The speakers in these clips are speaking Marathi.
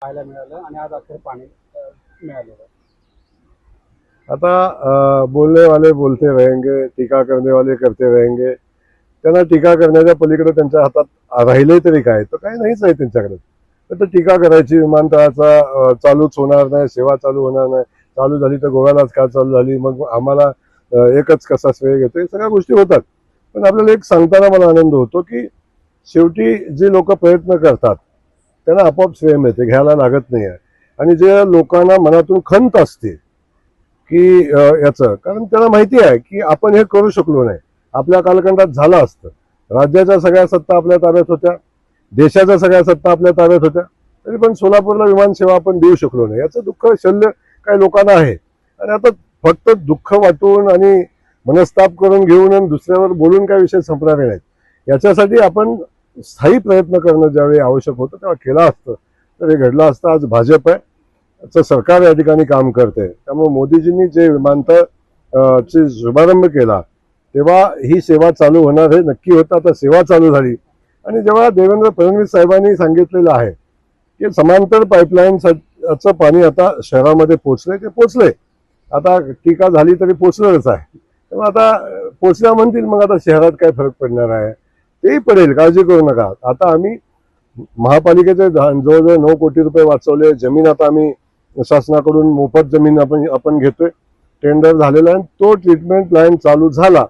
पाहायला मिळालं आणि आज अखेर पाणी मिळालेलं आता बोलणे बोलने वाले बोलते रहेंगे टीका करने वाले करते रहेंगे. त्यांना टीका करण्याच्या पलीकडे त्यांच्या हातात राहिले तरी काय? तर काही नाहीच आहे त्यांच्याकडे. तर टीका करायची विमानतळाचा चालूच होणार नाही सेवा चालू होणार नाही. चालू झाली तर गोव्यालाच का चालू झाली? मग आम्हाला एकच कसा श्रेय घेतो सगळ्या गोष्टी होतात. पण आपल्याला एक सांगताना मला आनंद होतो की शेवटी जे लोक प्रयत्न करतात त्यांना आपोआप श्रेय मिळते घ्यायला लागत नाही आहे आणि जे लोकांना मनातून खंत असते की याचं कारण त्याला माहिती आहे की आपण हे करू शकलो नाही. आपल्या कालखंडात झालं असतं. राज्याच्या सगळ्या सत्ता आपल्या ताब्यात होत्या. देशाच्या सगळ्या सत्ता आपल्या ताब्यात होत्या. तरी पण सोलापूरला विमानसेवा आपण देऊ शकलो नाही. याचं दुःख शल्य काही लोकांना आहे. आणि आता फक्त दुःख वाटून आणि मनस्ताप करून घेऊन आणि दुसऱ्यावर बोलून काय विषय संपणारे नाहीत. याच्यासाठी आपण स्थायी प्रयत्न करणं ज्यावेळी आवश्यक होतं तेव्हा केला असतं. तर हे घडलं असतं. आज भाजप आहे. सरकार या ठिकाणी काम करते त्यामुळे मोदीजींनी जे विमानतळ चे शुभारंभ केला तेव्हा ही सेवा चालू होणार हे नक्की होतं. आता सेवा चालू झाली. आणि जेव्हा देवेंद्र फडणवीस साहेबांनी सांगितलेलं आहे की समांतर पाईपलाईनचं पाणी आता शहरामध्ये पोचले ते पोचले आता टीका झाली तरी पोचलेलंच आहे. तेव्हा आता पोचल्या म्हणतील मग आता शहरात काय फरक पडणार आहे? तेही पडेल काळजी करू नका. आता आम्ही महापालिकेचे जवळजवळ नऊ कोटी रुपये वाचवले जमीन आता आम्ही शासनाकडून मोफत जमीन आपण आपण घेतोय. टेंडर झालेला आहे तो ट्रीटमेंट प्लॅन चालू झाला.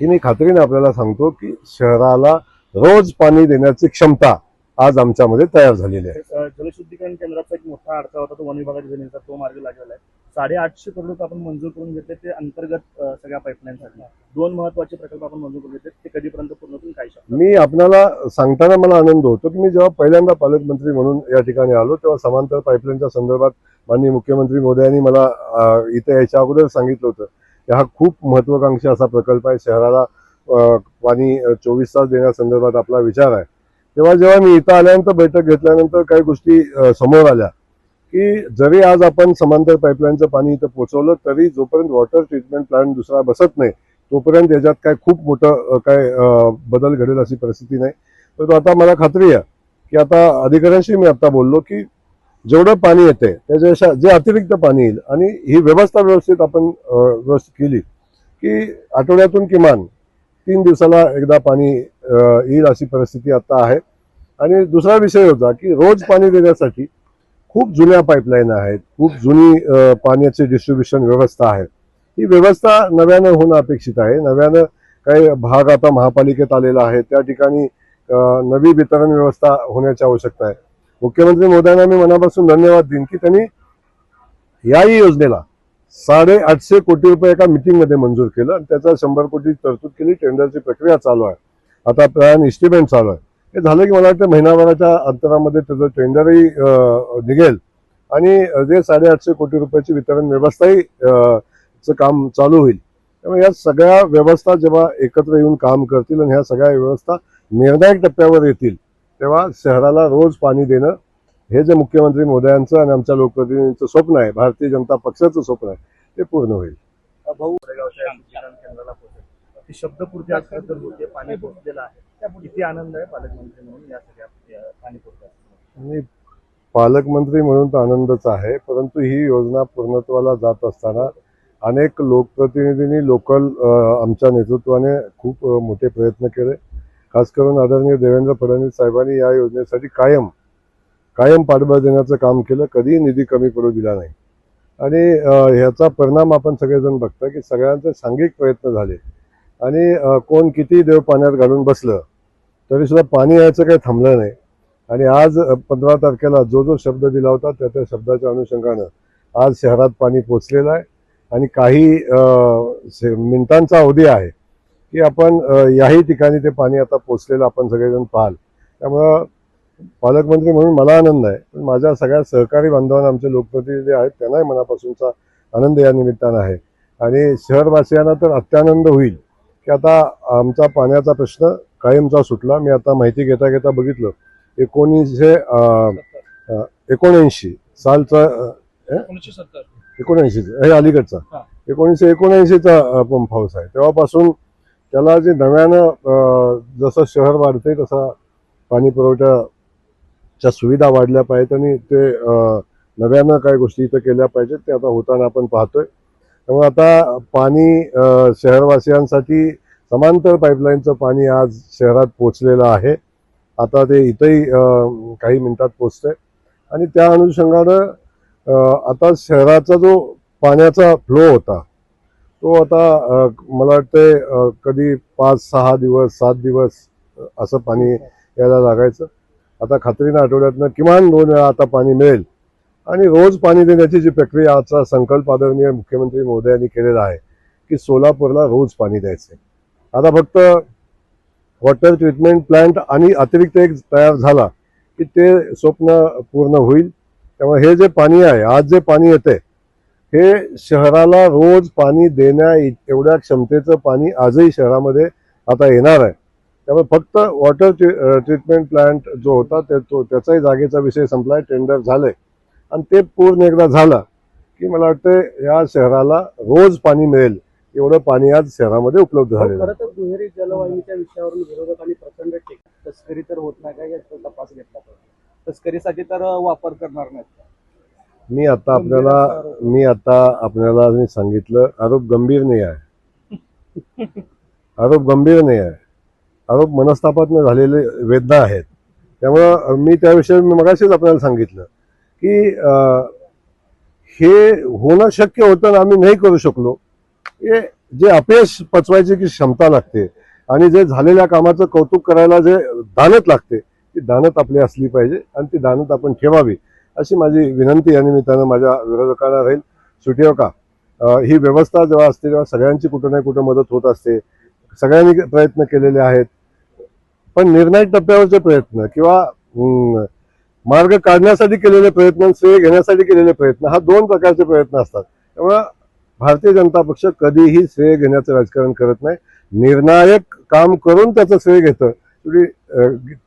की मी खात्रीने आपल्याला सांगतो की शहराला रोज पाणी देण्याची क्षमता आज आमच्यामध्ये तयार झालेली आहे. जलशुद्धीकरण केंद्राचा एक मोठा अडथळा होता तो वन विभागाच्या जमिनीचा तो मार्ग लागलेला आहे. साडेआठशे करोड रुपये आपण मंजूर करून घेतले ते अंतर्गत सगळ्या पाईपलाईनसाठी. दोन महत्त्वाचे प्रकल्प आपण मंजूर करून घेतले ते कधीपर्यंत पूर्ण होतील काय शकतो मी आपल्याला सांगताना मला आनंद होतो की मी जेव्हा पहिल्यांदा पालकमंत्री म्हणून या ठिकाणी आलो तेव्हा समांतर पाईपलाईनच्या संदर्भात माननीय मुख्यमंत्री मोदयांनी मला इथे याच्या अगोदर सांगितलं होतं की हा खूप महत्वाकांक्षी असा प्रकल्प आहे. शहराला पाणी चोवीस तास देण्यासंदर्भात आपला विचार आहे. तेव्हा जेव्हा मी इथं आल्यानंतर बैठक घेतल्यानंतर काही गोष्टी समोर आल्या की जरी आज आपण समांतर पाईपलाईनचं पाणी इथं पोहोचवलं तरी जोपर्यंत वॉटर ट्रीटमेंट प्लांट दुसरा बसत नाही तोपर्यंत याच्यात काय खूप मोठं काय बदल घडेल अशी परिस्थिती नाही. परंतु आता मला खात्री आहे की आता अधिकाऱ्यांशी मी आता बोललो की जेवढं पाणी येते त्याच्या जे अतिरिक्त पाणी येईल आणि ही व्यवस्था व्यवस्थित आपण व्यवस्थित केली की आठवड्यातून किमान तीन दिवसाला एकदा पाणी येईल अशी परिस्थिती आता आहे. आणि दुसरा विषय होता की रोज पाणी देण्यासाठी खूप जुन्या पाईपलाईन आहेत खूप जुनी पाण्याची डिस्ट्रीब्युशन व्यवस्था आहे. ही व्यवस्था नव्यानं होणं अपेक्षित आहे. नव्यानं काही भाग आता महापालिकेत आलेला आहे. त्या ठिकाणी नवी वितरण व्यवस्था होण्याची आवश्यकता आहे. मुख्यमंत्री मोदयांना मी मनापासून धन्यवाद देईन की त्यांनी याही योजनेला साडे आठशे कोटी रुपये एका मिटिंगमध्ये मंजूर केलं आणि त्याचा शंभर कोटी तरतूद केली. टेंडरची प्रक्रिया चालू आहे. आता प्लॅन इस्टिमेंट चालू आहे. हे झालं की मला वाटतं महिनाभराच्या अंतरामध्ये त्याचं टेंडरही निघेल. आणि जे साडेआठशे कोटी रुपयाची वितरण व्यवस्थाही चं काम चालू होईल. त्यामुळे या सगळ्या व्यवस्था जेव्हा एकत्र येऊन काम करतील आणि ह्या सगळ्या व्यवस्था निर्णायक टप्प्यावर येतील तेव्हा शहराला रोज पाणी देणं हे जे मुख्यमंत्री मोदयांचं आणि आमच्या लोकप्रतिनिधींचं स्वप्न आहे भारतीय जनता पक्षाचं स्वप्न आहे ते पूर्ण होईल. भाऊ ती शब्दपूर्ती आज तर होते पाणी पोहोचलेलं आहे. किती आनंद आहे पालकमंत्री म्हणून या सगळ्या पाणी पोहोचल्या पालकमंत्री म्हणून तर आनंदच आहे परंतु ही योजना पूर्णत्वाला जात असताना अनेक लोकप्रतिनिधींनी लोकल आमच्या नेतृत्वाने खूप मोठे प्रयत्न केले. खास करून आदरणीय देवेंद्र फडणवीस साहेबांनी या योजनेसाठी कायम कायम पाठबळ देण्याचं काम केलं. कधीही निधी कमी पडू दिला नाही. आणि ह्याचा परिणाम आपण सगळेजण बघता की सगळ्यांचे सांघिक प्रयत्न झाले. आणि कोण किती देव पाण्यात घालून बसलं तरी सुद्धा पाणी यायचं काही थांबलं नाही. आणि आज पंधरा तारखेला जो जो शब्द दिला होता त्या त्या शब्दाच्या अनुषंगानं आज शहरात पाणी पोचलेलं आहे. आणि काही मिनिटांचा अवधी आहे की आपण याही ठिकाणी ते पाणी आता पोचलेलं आपण सगळेजण पाहाल. त्यामुळं पालकमंत्री म्हणून मला आनंद आहे पण माझ्या सगळ्या सहकारी बांधवांना आमचे लोकप्रतिनिधी आहेत त्यांनाही मनापासूनचा आनंद या निमित्तानं आहे. आणि शहरवासियांना तर अत्यानंद होईल. की आता आमचा पाण्याचा प्रश्न कायमचा सुटला. मी आता माहिती घेता घेता बघितलं. एकोणीसशे एकोणऐंशी सालचा एकोणऐंशी हे अलीकडचा. एकोणीसशे एकोणऐंशीचा पंप हाऊस आहे. तेव्हापासून त्याला जे नव्यानं जसं शहर वाढते तसा पाणी पुरवठा च्या सुविधा वाढल्या पाहिजेत आणि ते नव्यानं काय गोष्टी इथं केल्या पाहिजेत. ते आता होताना आपण पाहतोय. त्यामुळे आता पाणी शहरवासियांसाठी समांतर पाईपलाईनचं पाणी आज शहरात पोचलेलं आहे. आता ते इथंही काही मिनिटात पोचतंय आणि त्या अनुषंगानं आता शहराचा जो पाण्याचा फ्लो होता तो आता मला वाटतंय कधी पाच सहा दिवस सात दिवस असं पाणी यायला लागायचं. आता खात्रीनं आठवड्यातनं किमान दोन वेळा आता पाणी मिळेल. आणि रोज पाणी देण्याची जी प्रक्रिया आजचा संकल्प आदरणीय मुख्यमंत्री महोदयांनी केलेला आहे की सोलापूरला रोज पाणी द्यायचं. आता फक्त वॉटर ट्रीटमेंट प्लांट आणि अतिरिक्त एक तयार झाला की ते स्वप्न पूर्ण होईल. त्यामुळे हे जे पाणी आहे आज जे पाणी येते हे शहराला रोज पाणी देण्या एवढ्या क्षमतेचं पाणी आजही शहरामध्ये आता येणार आहे. त्यामुळे फक्त वॉटर ट्रीटमेंट प्लांट जो होता ते तो त्याचाही जागेचा विषय संपलाय टेंडर झालंय. आणि ते पूर्ण एकदा झालं की मला वाटतं या शहराला रोज पाणी मिळेल. एवढं पाणी आज शहरामध्ये उपलब्ध झालेलं आहे. खरं तर दुहेरी जलवाहिनीच्या विषयावरून विरोधकांनी प्रचंड टीका तस्करी तर होत नाही का? याचा तपास घेतला पाहिजे. तस्करीसाठी तर वापर करणार नाहीत मी आता आपल्याला मी आता आपल्याला मी सांगितलं आरोप गंभीर नाही आहे. आरोप गंभीर नाही आहे. आरोप मनस्तापातनं झालेले वेदना आहेत. त्यामुळं मी त्याविषयी मी मगाशीच आपल्याला सांगितलं. की हे होणं शक्य होतं आणि आम्ही नाही करू शकलो. हे जे अपयश पचवायची की क्षमता लागते आणि जे झालेल्या कामाचं कौतुक करायला जे दानत लागते ती दानत आपली असली पाहिजे आणि ती दानत आपण ठेवावी. अशी माझी विनंती या निमित्तानं माझ्या विरोधकांना राहील. सुटीव का? ही व्यवस्था जेव्हा असते तेव्हा सगळ्यांची कुठं नाही कुठं मदत होत असते. सगळ्यांनी प्रयत्न केलेले आहेत. पण निर्णायक टप्प्यावरचे प्रयत्न किंवा मार्ग काढण्यासाठी केलेले प्रयत्न श्रेय घेण्यासाठी केलेले प्रयत्न हा दोन प्रकारचे प्रयत्न असतात. त्यामुळं भारतीय जनता पक्ष कधीही श्रेय घेण्याचं राजकारण करत नाही. निर्णायक काम करून त्याचं श्रेय घेतं. तुम्ही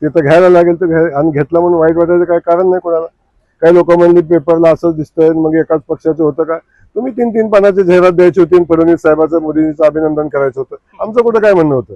तर घ्यायला लागेल तर घ्या आणि घेतलं म्हणून वाईट वाटायचं काय कारण नाही कोणाला? काही लोक म्हणली पेपरला असंच दिसतंय मग एकाच पक्षाचं होतं का? तुम्ही तीन तीन पानाची जाहिरात द्यायची होती आणि फडणवीस साहेबाचं मोदींचं अभिनंदन करायचं होतं. आमचं कुठं काय म्हणणं होतं?